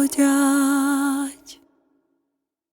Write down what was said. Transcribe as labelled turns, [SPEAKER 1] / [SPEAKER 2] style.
[SPEAKER 1] одяг.